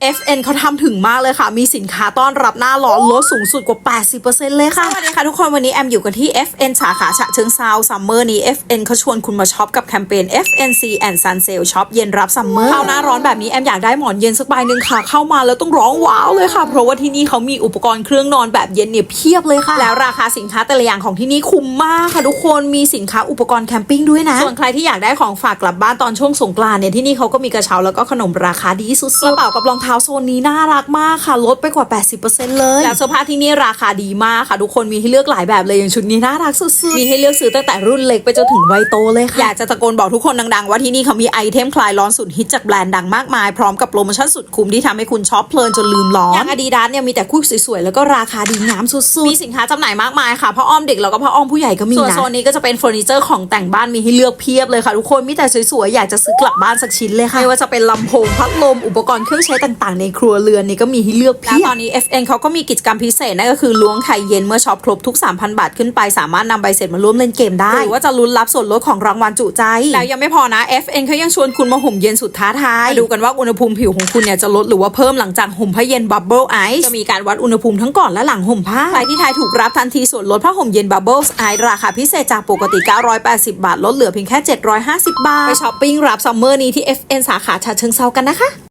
FN เขาทำถึงมากเลยค่ะ มีสินค้าต้อนรับหน้าร้อนลดสูงสุดกว่า 80%เลยค่ะสวัสดีค่ะทุกคนวันนี้แอมอยู่กันที่ FN สาขาฉะเชิงเซาซัมเมอร์นี้ FN เขาชวนคุณมาช็อปกับแคมเปญ FNC and Sun Sale ช็อปเย็นรับซัมเมอร์เข้าหน้าร้อนแบบนี้แอมอยากได้หมอนเย็นสักใบหนึ่งค่ะ เข้ามาแล้วต้องร้องว้าวเลยค่ะ เพราะว่าที่นี่เขามีอุปกรณ์เครื่องนอนแบบเย็นเนี่ยเพียบเลยค่ะ แล้วราคาสินค้าแต่ละอย่างของที่นี่คุ้มมากค่ะทุกคนมีสินค้าอุปกรณ์แคมปิ้งด้วยนะส่วนใครที่อยากได้ของฝากกลับบ้านตอนช่วงสงกรานต์เนี่ยที่นี่เขาก็มีกระเช้าแล้วก็ขนมราคาดีสุดๆกระเป๋ากับรองเท้าโซนนี้น่ารักมากค่ะ ลดไปกว่า 80%เลย แล้วเสื้อผ้าที่นี่ราคาดีมากค่ะ ทุกคนมีให้เลือกหลายแบบเลยอย่างชุดนี้น่ารักสุดๆมีให้เลือกซื้อตั้งแต่รุ่นเล็กไปจนถึงวัยโตเลยค่ะ อยากจะตะโกนบอกทุกคนดังๆ ว่าที่นี่เขามีไอเทมคลายร้อนสุดฮิตจากแบรนด์ดังมากมายพร้อมกับโปรโมชั่นสุดคุ้มที่ทำให้คุณช็อปเพลินจนลืมร้อนอย่างอาดิดาสเนี่ยมีแต่คู่สวยๆแล้วก็ราคาดีงามสุดๆมีสินค้าจำหน่ายมากมายค่ะพ่ออ้อมเด็กแล้วก็พ่ออ้อมผู้ใหญ่ก็มีนะส่วนโซนนี้ก็จะเป็นเฟอร์นิเจอร์ของแต่งบ้านมีให้เลือกเพียบเลยค่ะทุกคนมีแต่สวยๆอยากจะซื้อกลับบ้านสักชิ้นเลยค่ะไม่ว่าจะเป็นลำโพงพัดลมอุปกรณ์เครื่องใช้ต่างๆ ในครัวเรือนนี่ก็มีให้เลือกเพียบแล้วตอนนี้ FN เขาก็มีกิจกรรมพิเศษนั่นก็คือล้วงไข่เย็นเมื่อช็อปครบทุก 3,000 บาทขึ้นไปสามารถนำใบเสร็จมาร่วมเล่นเกมได้ หรือว่าจะลุ้นรับส่วนลดของรางวัลจุใจ แล้วยังไม่พอนะ FN เขายังชวนคุณมาห่มเย็นสุดท้าทายมาดูกันว่าอุณหภูมิผิวของคุณเนี่ยจะลดหรือว่าเพิ่มหลังจากห่มผ้าเย็นบับเบิลไอซ์จะมีการวัดอุณหภูมิทั้งก่อนและหลังห่มผ้าใครที่ทายถูกรับทันทีส่วนลดผ้าห่มเย็นบับเบิลไอซ์ราคาพิเศษจากปกติ 980 บาท ลดเหลือเพียงแค่ 750 บาทไปช้อปปิ้งรับซัมเมอร์นี้ที่ FN สาขาฉะเชิงเซากันนะคะ